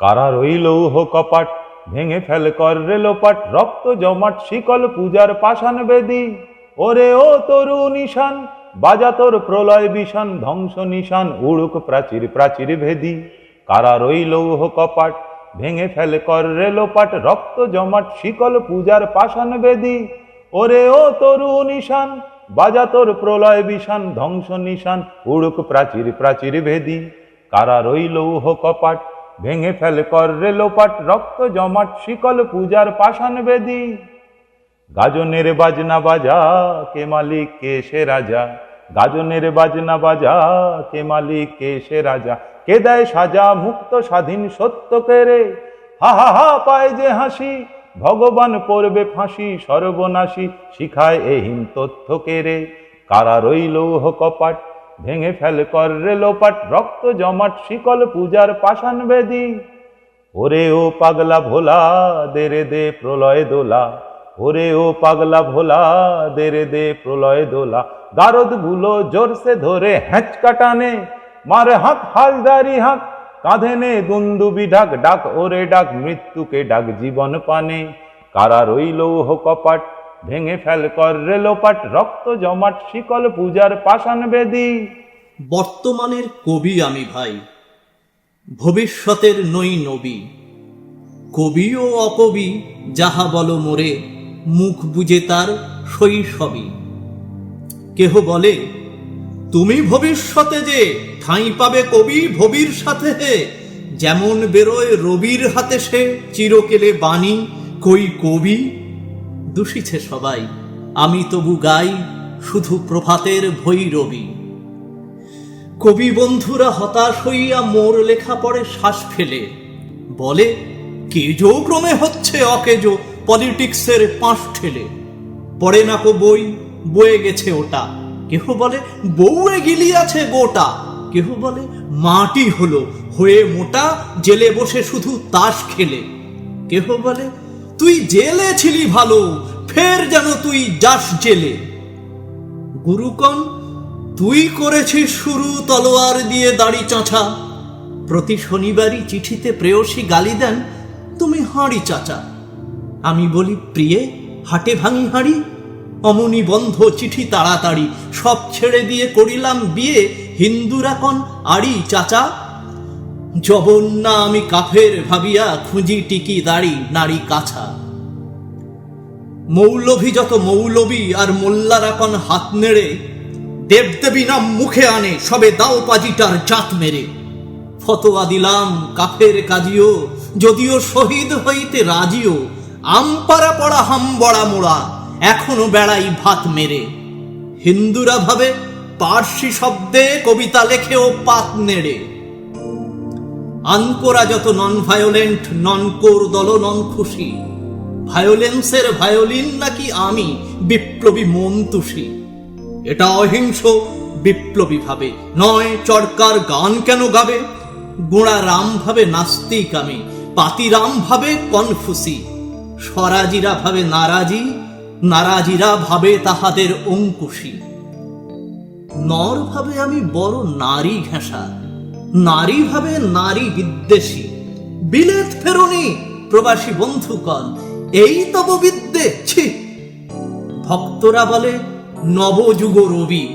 কারা রইল লৌহ কপাট, ভেঙে ফেল কর রেলোপাট রক্ত জমাট, শিকল পূজার পাষাণ বেদি। ওরে ও তরু নিশান, বাজা তোর প্রলয় বিষান, ধ্বংস নিশান, উড়ুক প্রাচীর প্রাচীর ভেদি। কারা রইল লৌহ কপাট, ভেঙে ফেল কর রেলোপাট রক্ত জমাট, শিকল পূজার পাষাণ বেদি। ওরে ও তরু নিশান, বাজা তোর প্রলয় বিষান, ধ্বংস নিশান, উড়ুক প্রাচীর প্রাচীর ভেদি। কারা রইল লৌহ কপাট ভেঙে ফেল কর রেলোপাট রক্ত জমাট, শিকল পূজার পাষাণ বেদি। গাজনের বাজনা বাজা, কে মালিক, কে সে রাজা? গাজনের বাজনা বাজা, কে মালিক, কে সে রাজা? কে দেয় সাজা মুক্ত স্বাধীন সত্য রে? হা হা হা, পায় যে হাসি, ভগবান পড়বে ফাঁসি, সর্বনাশী, শিখায় এহীন তথ্য রে? কারা রইল কপাট ভেঙে ফেল কর রে লোপাট, রক্ত জমাট, শিকল পূজার পাষাণ বেদি। ওরে ও পাগলা ভোলা, দে রে দে প্রলয় দোলা। ওরে ও পাগলা ভোলা, দে রে দে প্রলয় দোলা। গারদগুলো জোরসে ধরে হ্যাঁচকা মারে হাঁক হালদারি হাঁক কাঁধে নে দুন্দুবি ডাক ডাক, ওরে ডাক মৃত্যুকে ডাক জীবন পানে। কারা রইল কপাট ভেঙে ফেল কর রেলোপাট রক্ত জমাট, শিকল পূজার পাষাণ বেদি। বর্তমানের কবি আমি ভাই, ভবিষ্যতের নই নবী। কবি ও অকবি, যাহা বল মোরে, মুখ বুঝে তার শৈশবই কেহ বলে, তুমি ভবিষ্যতে যে ঠাঁই পাবে কবি, ভবির সাথে হে। যেমন বেরোয় রবির হাতে সে, চিরকেলে বাণী, কই কবি দূষিছে সবাই। আমি তবু গাই শুধু প্রভাতের ভৈরবী। কবি বন্ধুরা হতাশ হইয়া মোর লেখা পড়ে শ্বাস ফেলে। বলে কেজো ক্রমে হচ্ছে অকেজো পলিটিক্সের পাঁশ ঠেলে। পড়ে না কো বই, বয়ে গেছে ওটা। কেহ বলে, বউয়ে গিলিয়াছে গোটা। কেহ বলে, মাটি হলো, হয়ে মোটা, জেলে বসে শুধু তাস খেলে। কেহ বলে তুই জেলে ছিলি ভালো, ফের যেন তুই যাস জেলে। গুরুকন তুই করেছিস শুরু তলোয়ার দিয়ে দাড়ি চাঁচা। প্রতি শনিবারই চিঠিতে প্রেয়সী গালি দেন, তুমি হাঁড়ি চাচা। আমি বলি, প্রিয়ে, হাটে ভাঙি হাঁড়ি। অমনি বন্ধ চিঠি তাড়াতাড়ি। সব ছেড়ে দিয়ে করিলাম বিয়ে। হিন্দুরা কন আড়ি চাচা। জবন না আমি কাফের ভাবিয়া খুঁজি টিকি দাড়ি নারী কাছা। মৌলভী যত মৌলবী আর মোল্লারা কন হাত নেড়ে, দেবদেবী নাম মুখে আনে, সবে দাও পাজিটার জাত মেরে। ফতোয়া দিলাম কাফের কাজিও, যদিও শহীদ হইতে রাজিও, আমপাড়া পড়া হামবড়া মোড়া, এখনও বেড়াই ভাত মেরে। হিন্দুরা ভাবে পার্সি শব্দে কবিতা লেখেও পাত নেড়ে। আনকোরা যত নন ভায়োলেন্ট নন কোর দল নন খুশি ভায়োলেন্সের ভায়োলিন নাকি আমি, বিপ্লবী মন তুষি এটা অহিংস, বিপ্লবী ভাবে। নয়, চরকার গান কেন গাবে? গোড়া রাম ভাবে নাস্তিক আমি, পাতিরাম ভাবে কনফুসি। স্বরাজিরা ভাবে নারাজি, নারাজিরা ভাবে তাহাদের অঙ্কুশী। নর ভাবে আমি বড় নারী ঘেঁষা। নারী ভাবে নারী বিদ্বেষী। বিলেত ফেরুনি, প্রবাসী বন্ধুকণ এই তব বিদ্যে ছি। ভক্তরা বলে, নবযুগ রবি,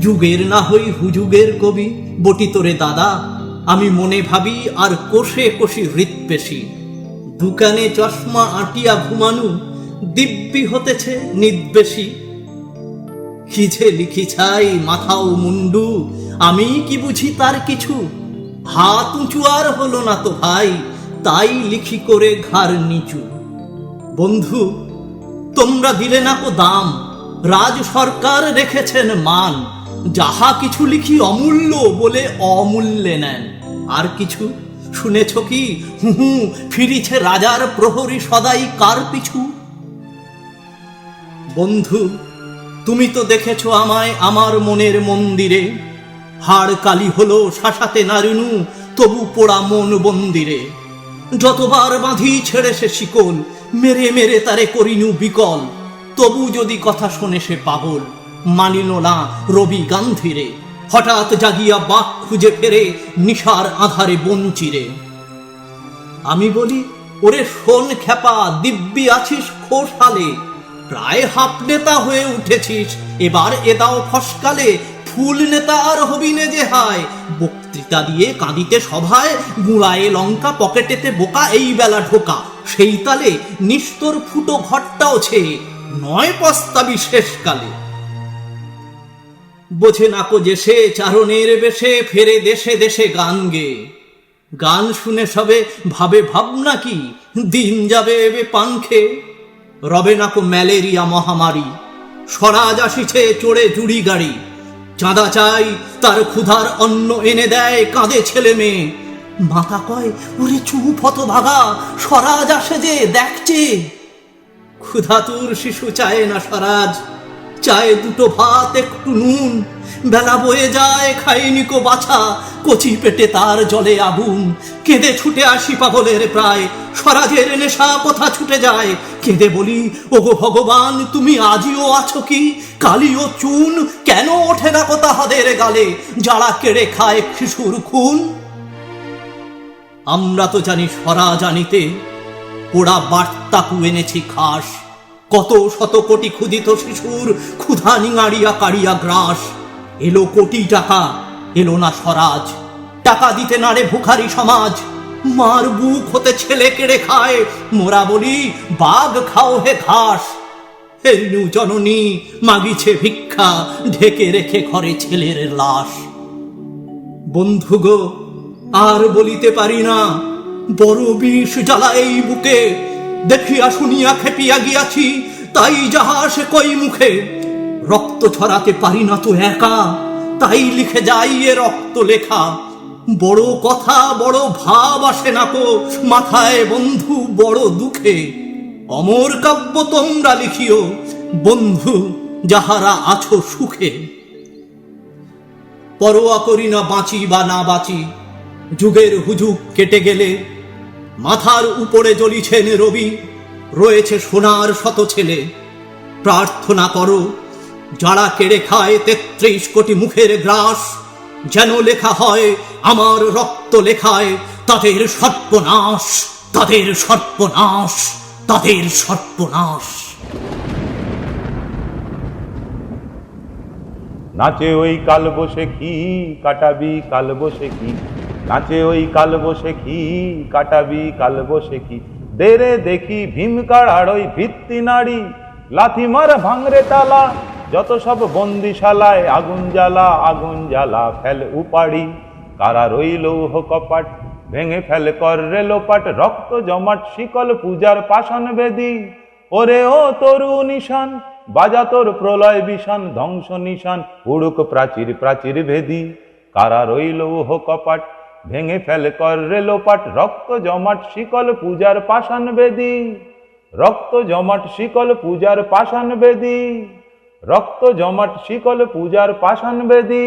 যুগের না হই হুযুগের কবি বটি তোরে দাদা, আমি মনে ভাবি আর কোষে কোষি হৃৎপেশি দোকানে চশমা আটিয়া ঘুমানু, দিব্যি হতেছে নিদ্বেষী। কি যে লিখি ছাই মাথাও মুন্ডু আমি কি বুঝি তার কিছু? হাত উঁচু আর হলো না তো ভাই, তাই লিখি করে ঘাড় নিচু। বন্ধু, তোমরা দিলে না কো দাম, রাজ সরকার রেখেছেন মান, যাহা কিছু লিখি অমূল্য বলে অমূল্যে নেন। আর কিছু? শুনেছ কি? হু ফিরিছে রাজার প্রহরী সদাই কার পিছু? বন্ধু, তুমি তো দেখেছ আমায় আমার মনের মন্দিরে হাড় কালি হলো শাসাতে নারিনু, তবু পোড়া মন বন্দিরে। যতবার বাঁধি ছেড়ে সে শিকল, মেরে মেরে তারে করিনু বিকল। তবু যদি কথা শোনে সে পাগল, মানিল না রবি গান্ধীরে। হঠাৎ জাগিয়া বাক খুঁজে ফেরে নিশার আধারে বঞ্চিরে। আমি বলি, ওরে শোন খেপা দিব্যি আছিস খোসালে প্রায় হাফ নেতা হয়ে উঠেছিস, এবার এদাও ফসকালে ফুল নেতা আর হবি নে যে হায়। বক্তৃতা দিয়ে কাঁদিতে সভায়, গুড়ায়ে লঙ্কা পকেটেতে বোকা এই বেলা ঢোকা। সেই তালে নিস্তর ফুটো ঘরটাও ছে নয় পস্তাবি শেষকালে। বোঝে নাকো যে সে চারণের বেশে ফেরে দেশে দেশে গান গে। গান শুনে সবে ভাবে ভাবনা কি, দিন যাবে এবে পাংখে। রবে নাকো ম্যালেরিয়া মহামারী, স্বরাজ আসিছে চড়ে জুড়ি গাড়ি। চাঁদা চাই, তার ক্ষুধার অন্ন এনে দেয় কাঁদে ছেলে মেয়ে। মাতা কয়, ওরে চুপ হত ভাগা স্বরাজ আসে যে, দেখছে। ক্ষুধাতুর শিশু চায় না স্বরাজ, চায় দুটো ভাত, একটু নুন। বেলা বয়ে যায় খাইনি কো বাছা। কচি পেটে তার জলে আগুন। কেঁদে ছুটে আসি পাগলের প্রায়। স্বরাজের নেশা কোথা ছুটে যায়। কেঁদে বলি, ওগো ভগবান, তুমি আজিও আছো কি? কালিও চুন, কেন ওঠে না কো হাদের গালে? যারা কেড়ে খায় শিশুর খুন? আমরা তো জানি স্বরা জানিতে পোড়া বার্তাকু এনেছি খাস। কত শত কোটি ক্ষুদিত শিশুর ক্ষুধা নিঙাড়িয়া কাড়িয়া গ্রাস। এলো কোটি টাকা। এলো না স্বরাজ। টাকা দিতে নারে ভুখারি সমাজ। মার বুক হতে ছেলে কেড়ে খায়। মোরা বলি, বাঘ খাও হে ঘাস। হেরিনু জননী মাগিছে ভিক্ষা, ঢেকে রেখে ঘরে ছেলের লাশ। বন্ধু গো, আর বলিতে পারি না। বড় বিষ জ্বালা এই বুকে। দেখিয়া শুনিয়া খেপিয়া গিয়াছি, তাই যাহা সে কই মুখে। রক্ত ছড়াতে পারি না তো একা। তাই লিখে যাই এ রক্ত লেখা। বড় কথা, বড় ভাব আসে না কো। মাথায় বন্ধু, বড় দুঃখে। অমর কাব্য তোমরা লিখিও, বন্ধু, যাহারা আছো সুখে। পরোয়া করি না বাঁচি বা না বাঁচি। যুগের হুজুগ কেটে গেলে। মাথার উপরে জ্বলিছেন রবি। রয়েছে সোনার শত ছেলে। প্রার্থনা করো যারা কেড়ে খায় তেত্রিশ কোটি মুখের গ্রাস, যেন লেখা হয় আমার রক্ত লেখায়, তাদের সর্বনাশ তাদের সর্বনাশ তাদের সর্বনাশ। নাচে ওই কাল বসে কি কাটাবি কাল বসে কি? নাচে ওই কাল বসে কি কাটাবি কাল বসে কি? দেরে দেখি ভীমকার কাড়ার ওই ভিত্তি নাড়ি লাথি মার ভাঙরে তালা যত সব বন্দিশালায় আগুন জ্বালা আগুন জ্বালা ফেল উপাড়ি। কারা রইল কপাট, ভেঙে ফেল কর রেলোপাট রক্ত জমাট, শিকল পূজার পাষাণ বেদি। ওরে ও তরু নিশান বাজা তোর প্রলয় বিষান, ধ্বংস নিশান, উড়ুক প্রাচীর প্রাচীর ভেদি কারা রইল উহ কপাট, ভেঙে ফেল কর রেলোপাট রক্ত জমাট, শিকল পূজার পাষাণ বেদি। রক্ত জমাট, শিকল পূজার পাষাণ বেদি। রক্ত জমাট শিকল পূজার পাষাণ বেদি